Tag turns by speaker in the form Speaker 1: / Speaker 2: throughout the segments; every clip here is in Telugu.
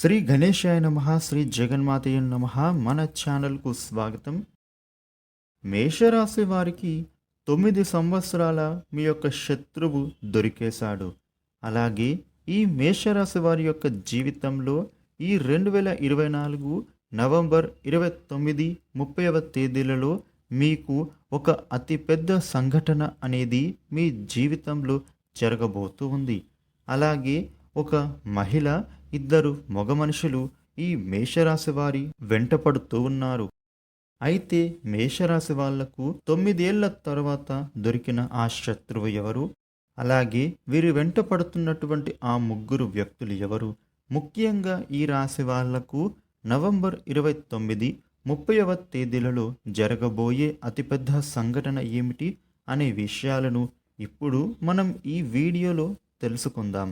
Speaker 1: శ్రీ గణేశాయ నమ శ్రీ జగన్మాతయ నమ. మన ఛానల్కు స్వాగతం. మేషరాశి వారికి తొమ్మిది సంవత్సరాల మీ యొక్క శత్రువు దొరికేశాడు. అలాగే ఈ మేషరాశి వారి యొక్క జీవితంలో ఈ రెండు వేల ఇరవై నాలుగు నవంబర్ ఇరవై తొమ్మిది ముప్పైవ తేదీలలో మీకు ఒక అతిపెద్ద సంఘటన అనేది మీ జీవితంలో జరగబోతూ ఉంది. అలాగే ఒక మహిళ ఇద్దరు మగ మనుషులు ఈ మేషరాశి వారి వెంటపడుతూ ఉన్నారు. అయితే మేషరాశి వాళ్ళకు తొమ్మిదేళ్ళ తర్వాత దొరికిన ఆ శత్రువు ఎవరు? అలాగే వీరు వెంట పడుతున్నటువంటి ఆ ముగ్గురు వ్యక్తులు ఎవరు? ముఖ్యంగా ఈ రాశి వాళ్ళకు నవంబర్ ఇరవై తొమ్మిది ముప్పైవ తేదీలలో జరగబోయే అతిపెద్ద సంఘటన ఏమిటి? అనే విషయాలను ఇప్పుడు మనం ఈ వీడియోలో తెలుసుకుందాం.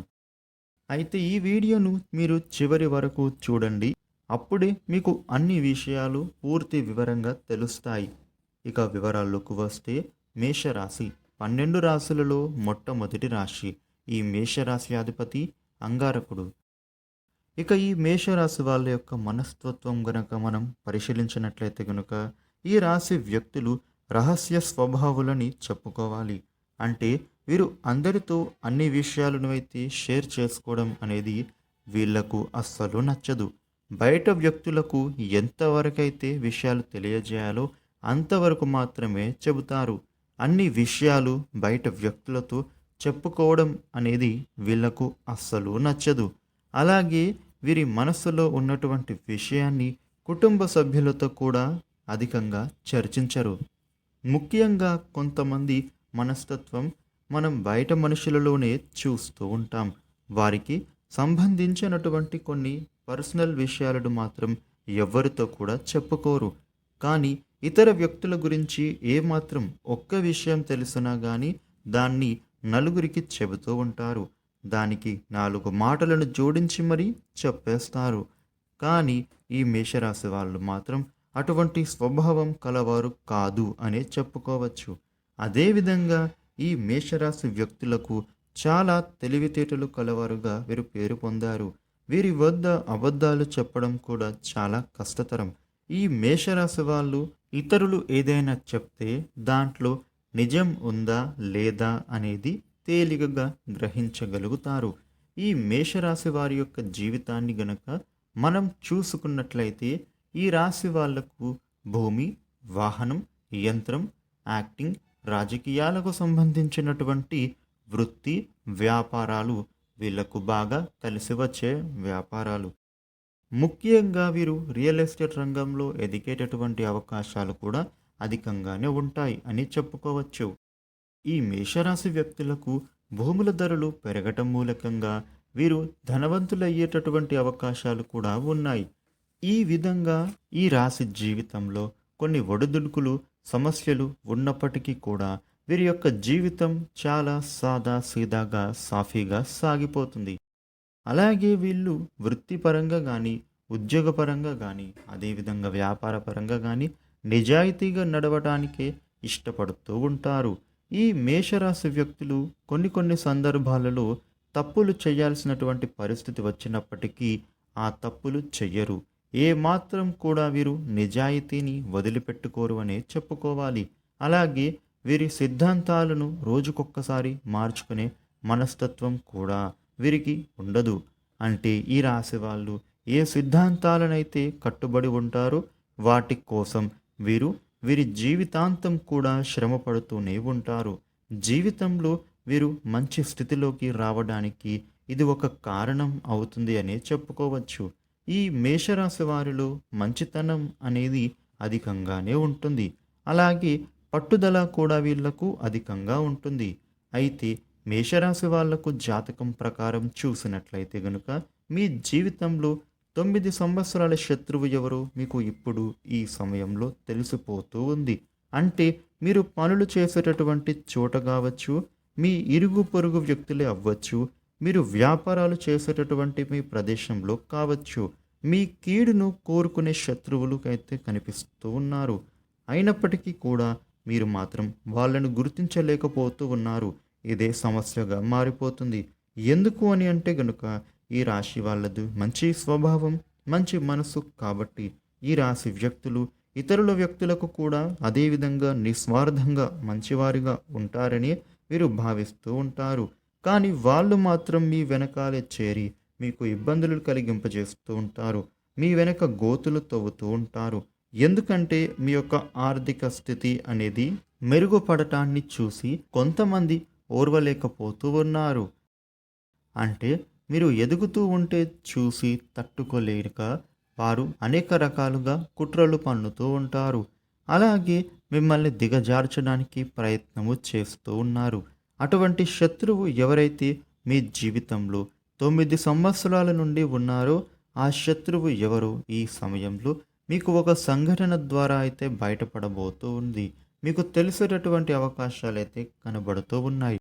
Speaker 1: అయితే ఈ వీడియోను మీరు చివరి వరకు చూడండి. అప్పుడే మీకు అన్ని విషయాలు పూర్తి వివరంగా తెలుస్తాయి. ఇక వివరాల్లోకి వస్తే మేషరాశి. పన్నెండు రాశులలో మొట్టమొదటి రాశి. ఈ మేషరాశి అధిపతి అంగారకుడు. ఇక ఈ మేషరాశి వాళ్ళ యొక్క మనస్తత్వం గనక మనం పరిశీలించినట్లయితే గనుక ఈ రాశి వ్యక్తులు రహస్య స్వభావులని చెప్పుకోవాలి. అంటే వీరు అందరితో అన్ని విషయాలను అయితే షేర్ చేసుకోవడం అనేది వీళ్ళకు అస్సలు నచ్చదు. బయట వ్యక్తులకు ఎంతవరకైతే విషయాలు తెలియజేయాలో అంతవరకు మాత్రమే చెబుతారు. అన్ని విషయాలు బయట వ్యక్తులతో చెప్పుకోవడం అనేది వీళ్ళకు అస్సలు నచ్చదు. అలాగే వీరి మనస్సులో ఉన్నటువంటి విషయాన్ని కుటుంబ సభ్యులతో కూడా అధికంగా చర్చించరు. ముఖ్యంగా కొంతమంది మనస్తత్వం మనం బయట మనుషులలోనే చూస్తూ ఉంటాం. వారికి సంబంధించినటువంటి కొన్ని పర్సనల్ విషయాలను మాత్రం ఎవరితో కూడా చెప్పుకోరు. కానీ ఇతర వ్యక్తుల గురించి ఏమాత్రం ఒక్క విషయం తెలిసినా కానీ దాన్ని నలుగురికి చెబుతూ ఉంటారు. దానికి నాలుగు మాటలను జోడించి మరీ చెప్పేస్తారు. కానీ ఈ మేషరాశి వాళ్ళు మాత్రం అటువంటి స్వభావం కలవారు కాదు అనే చెప్పుకోవచ్చు. అదేవిధంగా ఈ మేషరాశి వ్యక్తులకు చాలా తెలివితేటలు కలవారుగా వీరు పేరు పొందారు. వీరి వద్ద అబద్ధాలు చెప్పడం కూడా చాలా కష్టతరం. ఈ మేషరాశి వాళ్ళు ఇతరులు ఏదైనా చెప్తే దాంట్లో నిజం ఉందా లేదా అనేది తేలికగా గ్రహించగలుగుతారు. ఈ మేషరాశి వారి యొక్క జీవితాన్ని గనక మనం చూసుకున్నట్లయితే ఈ రాశి వాళ్ళకు భూమి వాహనం యంత్రం యాక్టింగ్ రాజకీయాలకు సంబంధించినటువంటి వృత్తి వ్యాపారాలు వీళ్ళకు బాగా కలిసి వచ్చే వ్యాపారాలు. ముఖ్యంగా వీరు రియల్ ఎస్టేట్ రంగంలో ఎదిగేటటువంటి అవకాశాలు కూడా అధికంగానే ఉంటాయి అని చెప్పుకోవచ్చు. ఈ మేషరాశి వ్యక్తులకు భూముల ధరలు పెరగటం మూలకంగా వీరు ధనవంతులయ్యేటటువంటి అవకాశాలు కూడా ఉన్నాయి. ఈ విధంగా ఈ రాశి జీవితంలో కొన్ని ఒడిదుడుకులు సమస్యలు ఉన్నప్పటికీ కూడా వీరి యొక్క జీవితం చాలా సాదా సీదాగా సాఫీగా సాగిపోతుంది. అలాగే వీళ్ళు వృత్తిపరంగా కానీ ఉద్యోగపరంగా కానీ అదేవిధంగా వ్యాపారపరంగా కానీ నిజాయితీగా నడవటానికే ఇష్టపడుతూ ఉంటారు. ఈ మేషరాశి వ్యక్తులు కొన్ని కొన్ని సందర్భాలలో తప్పులు చేయాల్సినటువంటి పరిస్థితి వచ్చినప్పటికీ ఆ తప్పులు చెయ్యరు. ఏ మాత్రం కూడా వీరు నిజాయితీని వదిలిపెట్టుకోరు అనే చెప్పుకోవాలి. అలాగే వీరి సిద్ధాంతాలను రోజుకొక్కసారి మార్చుకునే మనస్తత్వం కూడా వీరికి ఉండదు. అంటే ఈ రాశి వాళ్ళు ఏ సిద్ధాంతాలనైతే కట్టుబడి ఉంటారో వాటి కోసం వీరు వీరి జీవితాంతం కూడా శ్రమ పడుతూనే ఉంటారు. జీవితంలో వీరు మంచి స్థితిలోకి రావడానికి ఇది ఒక కారణం అవుతుంది అనే చెప్పుకోవచ్చు. ఈ మేషరాశి వారిలో మంచితనం అనేది అధికంగానే ఉంటుంది. అలాగే పట్టుదల కూడా వీళ్ళకు అధికంగా ఉంటుంది. అయితే మేషరాశి వాళ్ళకు జాతకం ప్రకారం చూసినట్లయితే గనుక మీ జీవితంలో తొమ్మిది సంవత్సరాల శత్రువు ఎవరో మీకు ఇప్పుడు ఈ సమయంలో తెలిసిపోతూ ఉంది. అంటే మీరు పనులు చేసేటటువంటి చోట కావచ్చు మీ ఇరుగు పొరుగు వ్యక్తులే అవ్వచ్చు మీరు వ్యాపారాలు చేసేటటువంటి మీ ప్రదేశంలో కావచ్చు మీ కీడును కోరుకునే శత్రువులు కనిపిస్తూ ఉన్నారు. అయినప్పటికీ కూడా మీరు మాత్రం వాళ్ళను గుర్తించలేకపోతూ ఉన్నారు. ఇదే సమస్యగా మారిపోతుంది. ఎందుకు అని అంటే గనుక ఈ రాశి వాళ్ళదు మంచి స్వభావం మంచి మనసు కాబట్టి ఈ రాశి వ్యక్తులు ఇతరుల వ్యక్తులకు కూడా అదేవిధంగా నిస్వార్థంగా మంచివారిగా ఉంటారని వీరు భావిస్తూ ఉంటారు. కానీ వాళ్ళు మాత్రం మీ వెనకాలే చేరి మీకు ఇబ్బందులు కలిగింపజేస్తూ ఉంటారు. మీ వెనుక గోతులు తవ్వుతూ ఉంటారు. ఎందుకంటే మీ యొక్క ఆర్థిక స్థితి అనేది మెరుగుపడటాన్ని చూసి కొంతమంది ఓర్వలేకపోతూ ఉన్నారు. అంటే మీరు ఎదుగుతూ ఉంటే చూసి తట్టుకోలేక వారు అనేక రకాలుగా కుట్రలు పన్నుతూ ఉంటారు. అలాగే మిమ్మల్ని దిగజార్చడానికి ప్రయత్నము చేస్తూ ఉన్నారు. అటువంటి శత్రువు ఎవరైతే మీ జీవితంలో తొమ్మిది సంవత్సరాల నుండి ఉన్నారో. ఆ శత్రువు ఎవరు? ఈ సమయంలో మీకు ఒక సంఘటన ద్వారా అయితే బయటపడబోతూ ఉంది. మీకు తెలిసేటటువంటి అవకాశాలు అయితే కనబడుతూ ఉన్నాయి.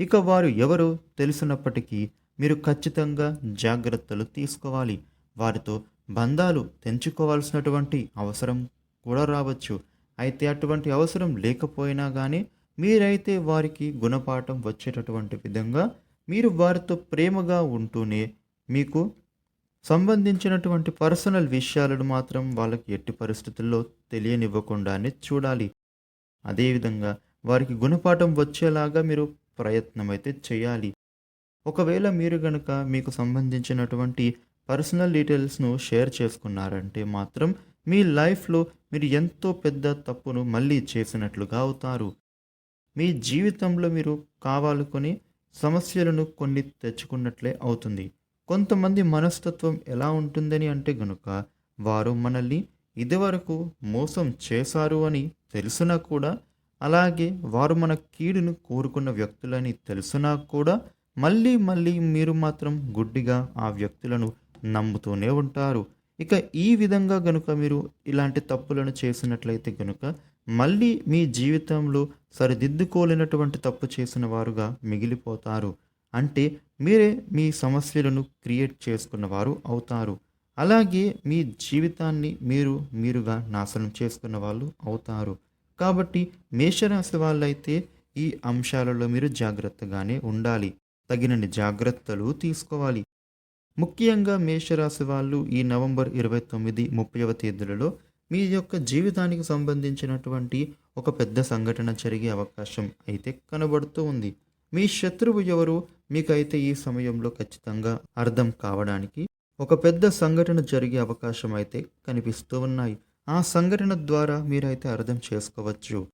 Speaker 1: ఇక వారు ఎవరు? తెలిసినప్పటికీ మీరు ఖచ్చితంగా జాగ్రత్తలు తీసుకోవాలి. వారితో బంధాలు తెంచుకోవాల్సినటువంటి అవసరం కూడా రావచ్చు. అయితే అటువంటి అవసరం లేకపోయినా కానీ మీరైతే వారికి గుణపాఠం వచ్చేటటువంటి విధంగా మీరు వారితో ప్రేమగా ఉంటూనే మీకు సంబంధించినటువంటి పర్సనల్ విషయాలను మాత్రం వాళ్ళకి ఎట్టి పరిస్థితుల్లో తెలియనివ్వకుండానే చూడాలి. అదేవిధంగా వారికి గుణపాఠం వచ్చేలాగా మీరు ప్రయత్నం అయితే చేయాలి. ఒకవేళ మీరు గనుక మీకు సంబంధించినటువంటి పర్సనల్ డీటెయిల్స్ను షేర్ చేసుకున్నారంటే మాత్రం మీ లైఫ్లో మీరు ఎంతో పెద్ద తప్పును మళ్ళీ చేసినట్లుగా అవుతారు. మీ జీవితంలో మీరు కావాలనుకొని సమస్యలను కొన్ని తెచ్చుకున్నట్లే అవుతుంది. కొంతమంది మనస్తత్వం ఎలా ఉంటుందని అంటే గనుక వారు మనల్ని ఇదివరకు మోసం చేశారు అని తెలిసినా కూడా అలాగే వారు మన కీడును కోరుకున్న వ్యక్తులని తెలిసినా కూడా మళ్ళీ మళ్ళీ మీరు మాత్రం గుడ్డిగా ఆ వ్యక్తులను నమ్ముతూనే ఉంటారు. ఇక ఈ విధంగా గనుక మీరు ఇలాంటి తప్పులను చేసినట్లయితే గనుక మళ్ళీ మీ జీవితంలో సరిదిద్దుకోలేనటువంటి తప్పు చేసిన వారుగా మిగిలిపోతారు. అంటే మీరే మీ సమస్యలను క్రియేట్ చేసుకున్నవారు అవుతారు. అలాగే మీ జీవితాన్ని మీరు మీరుగా నాశనం చేసుకున్న వాళ్ళు అవుతారు. కాబట్టి మేషరాశి వాళ్ళైతే ఈ అంశాలలో మీరు జాగ్రత్తగానే ఉండాలి. తగినన్ని జాగ్రత్తలు తీసుకోవాలి. ముఖ్యంగా మేషరాశి వాళ్ళు ఈ నవంబర్ ఇరవై తొమ్మిది ముప్పైవ తేదీలలో మీ యొక్క జీవితానికి సంబంధించినటువంటి ఒక పెద్ద సంఘటన జరిగే అవకాశం అయితే కనబడుతూ ఉంది. మీ శత్రువు ఎవరు? మీకైతే ఈ సమయంలో ఖచ్చితంగా అర్థం కావడానికి ఒక పెద్ద సంఘటన జరిగే అవకాశం అయితే కనిపిస్తూ ఉన్నాయి. ఆ సంఘటన ద్వారా మీరైతే అర్థం చేసుకోవచ్చు.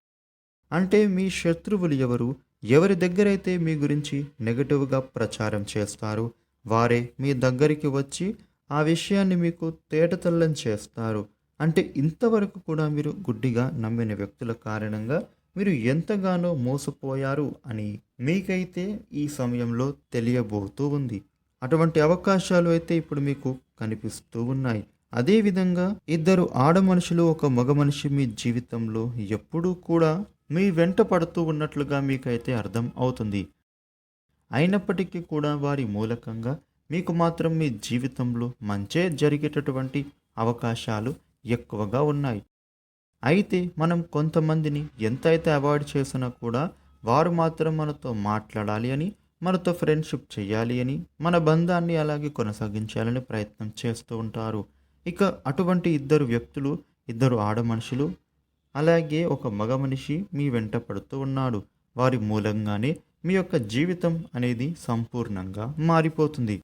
Speaker 1: అంటే మీ శత్రువులు ఎవరు? ఎవరి దగ్గరైతే మీ గురించి నెగటివ్గా ప్రచారం చేస్తారు వారే మీ దగ్గరికి వచ్చి ఆ విషయాన్ని మీకు తేటతల్లం చేస్తారు. అంటే ఇంతవరకు కూడా మీరు గుడ్డిగా నమ్మిన వ్యక్తుల కారణంగా మీరు ఎంతగానో మోసపోయారు అని మీకైతే ఈ సమయంలో తెలియబోతూ ఉంది. అటువంటి అవకాశాలు అయితే ఇప్పుడు మీకు కనిపిస్తూ ఉన్నాయి. అదేవిధంగా ఇద్దరు ఆడ మనుషులు ఒక మగ మనిషి మీ జీవితంలో ఎప్పుడూ కూడా మీ వెంట పడుతూ ఉన్నట్లుగా మీకైతే అర్థం అవుతుంది. అయినప్పటికీ కూడా వారి మూలకంగా మీకు మాత్రం మీ జీవితంలో మంచే జరిగేటటువంటి అవకాశాలు ఎక్కువగా ఉన్నాయి. అయితే మనం కొంతమందిని ఎంతైతే అవాయిడ్ చేసినా కూడా వారు మాత్రం మనతో మాట్లాడాలి అని మనతో ఫ్రెండ్షిప్ చేయాలి అని మన బంధాన్ని అలాగే కొనసాగించాలని ప్రయత్నం చేస్తూ ఉంటారు. ఇక అటువంటి ఇద్దరు వ్యక్తులు ఇద్దరు ఆడ మనుషులు అలాగే ఒక మగ మనిషి మీ వెంట పడుతూ ఉన్నాడు. వారి మూలంగానే మీ యొక్క జీవితం అనేది సంపూర్ణంగా మారిపోతుంది.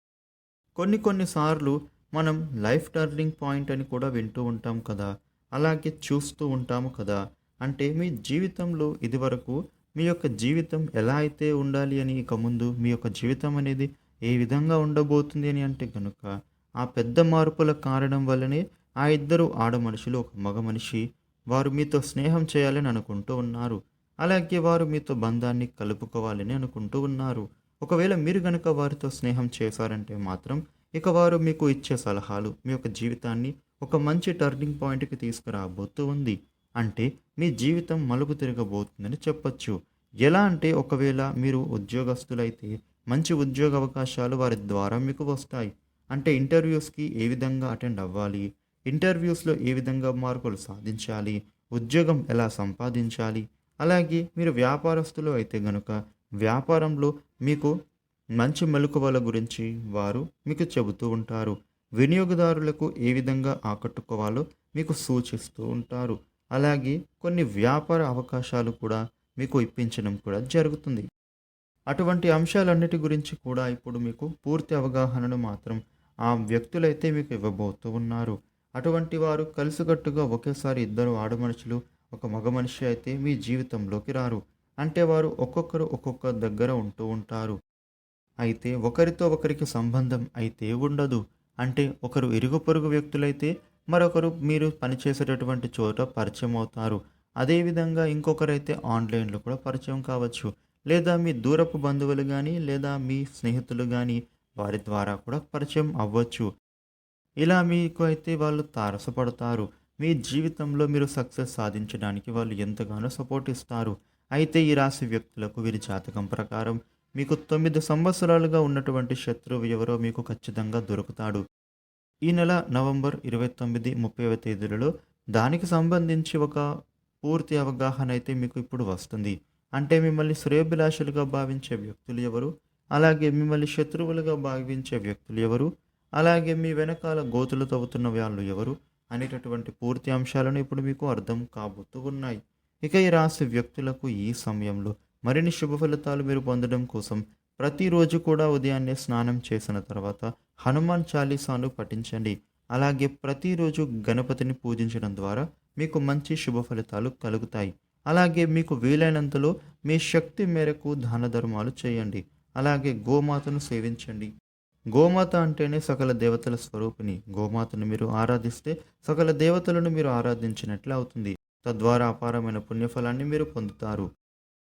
Speaker 1: కొన్ని కొన్నిసార్లు మనం లైఫ్ టర్నింగ్ పాయింట్ అని కూడా వింటూ ఉంటాం కదా. అలాగే చూస్తూ ఉంటాము కదా. అంటే మీ జీవితంలో ఇదివరకు మీ యొక్క జీవితం ఎలా అయితే ఉండాలి అని ఇక ముందు మీ యొక్క జీవితం అనేది ఏ విధంగా ఉండబోతుంది అని అంటే కనుక ఆ పెద్ద మార్పుల కారణం వల్లనే ఆ ఇద్దరు ఆడ మనుషులు ఒక మగ మనిషి వారు మీతో స్నేహం చేయాలని అనుకుంటూ ఉన్నారు. అలాగే వారు మీతో బంధాన్ని కలుపుకోవాలని అనుకుంటూ ఉన్నారు. ఒకవేళ మీరు గనక వారితో స్నేహం చేశారంటే మాత్రం ఇక వారు మీకు ఇచ్చే సలహాలు మీ యొక్క జీవితాన్ని ఒక మంచి టర్నింగ్ పాయింట్కి తీసుకురాబోతూ ఉంది. అంటే మీ జీవితం మలుపు తిరగబోతుందని చెప్పొచ్చు. ఎలా అంటే ఒకవేళ మీరు ఉద్యోగస్తులైతే మంచి ఉద్యోగ అవకాశాలు వారి ద్వారా మీకు వస్తాయి. అంటే ఇంటర్వ్యూస్కి ఏ విధంగా అటెండ్ అవ్వాలి? ఇంటర్వ్యూస్లో ఏ విధంగా మార్కులు సాధించాలి? ఉద్యోగం ఎలా సంపాదించాలి? అలాగే మీరు వ్యాపారస్తులు అయితే గనుక వ్యాపారంలో మీకు మంచి మెలకువల గురించి వారు మీకు చెబుతూ ఉంటారు. వినియోగదారులకు ఏ విధంగా ఆకట్టుకోవాలో మీకు సూచిస్తూ ఉంటారు. అలాగే కొన్ని వ్యాపార అవకాశాలు కూడా మీకు ఇప్పించడం కూడా జరుగుతుంది. అటువంటి అంశాలన్నిటి గురించి కూడా ఇప్పుడు మీకు పూర్తి అవగాహనను మాత్రం ఆ వ్యక్తులైతే మీకు ఇవ్వబోతూ ఉన్నారు. అటువంటి వారు కలిసికట్టుగా ఒకేసారి ఇద్దరు ఆడమనుషులు ఒక మగ మనిషి అయితే మీ జీవితంలోకి రారు. అంటే వారు ఒక్కొక్కరు ఒక్కొక్క దగ్గర ఉంటూ ఉంటారు. అయితే ఒకరితో ఒకరికి సంబంధం అయితే ఉండదు. అంటే ఒకరు ఇరుగు పొరుగు వ్యక్తులైతే మరొకరు మీరు పనిచేసేటటువంటి చోట పరిచయం అవుతారు. అదేవిధంగా ఇంకొకరైతే ఆన్లైన్లో కూడా పరిచయం కావచ్చు. లేదా మీ దూరపు బంధువులు కానీ లేదా మీ స్నేహితులు కానీ వారి ద్వారా కూడా పరిచయం అవ్వచ్చు. ఇలా మీకు అయితే వాళ్ళు తారసపడతారు. మీ జీవితంలో మీరు సక్సెస్ సాధించడానికి వాళ్ళు ఎంతగానో సపోర్ట్ ఇస్తారు. అయితే ఈ రాశి వ్యక్తులకు వీరి జాతకం ప్రకారం మీకు తొమ్మిది సంవత్సరాలుగా ఉన్నటువంటి శత్రువు ఎవరో మీకు ఖచ్చితంగా దొరుకుతాడు. ఈ నెల నవంబర్ ఇరవై తొమ్మిది ముప్పైవ తేదీలలో దానికి సంబంధించి ఒక పూర్తి అవగాహన అయితే మీకు ఇప్పుడు వస్తుంది. అంటే మిమ్మల్ని శ్రేయభిలాషులుగా భావించే వ్యక్తులు ఎవరు? అలాగే మిమ్మల్ని శత్రువులుగా భావించే వ్యక్తులు ఎవరు? అలాగే మీ వెనకాల గోతులు తవ్వుతున్న వాళ్ళు ఎవరు? అనేటటువంటి పూర్తి అంశాలను ఇప్పుడు మీకు అర్థం కాబోతూ ఉన్నాయి. ఇక ఈ రాశి వ్యక్తులకు ఈ సమయంలో మరిన్ని శుభ ఫలితాలు మీరు పొందడం కోసం ప్రతిరోజు కూడా ఉదయాన్నే స్నానం చేసిన తర్వాత హనుమాన్ చాలీసాను పఠించండి. అలాగే ప్రతిరోజు గణపతిని పూజించడం ద్వారా మీకు మంచి శుభ ఫలితాలు కలుగుతాయి. అలాగే మీకు వీలైనంతలో మీ శక్తి మేరకు దాన ధర్మాలు చేయండి. అలాగే గోమాతను సేవించండి. గోమాత అంటేనే సకల దేవతల స్వరూపిణి. గోమాతను మీరు ఆరాధిస్తే సకల దేవతలను మీరు ఆరాధించినట్లు అవుతుంది. తద్వారా అపారమైన పుణ్యఫలాన్ని మీరు పొందుతారు.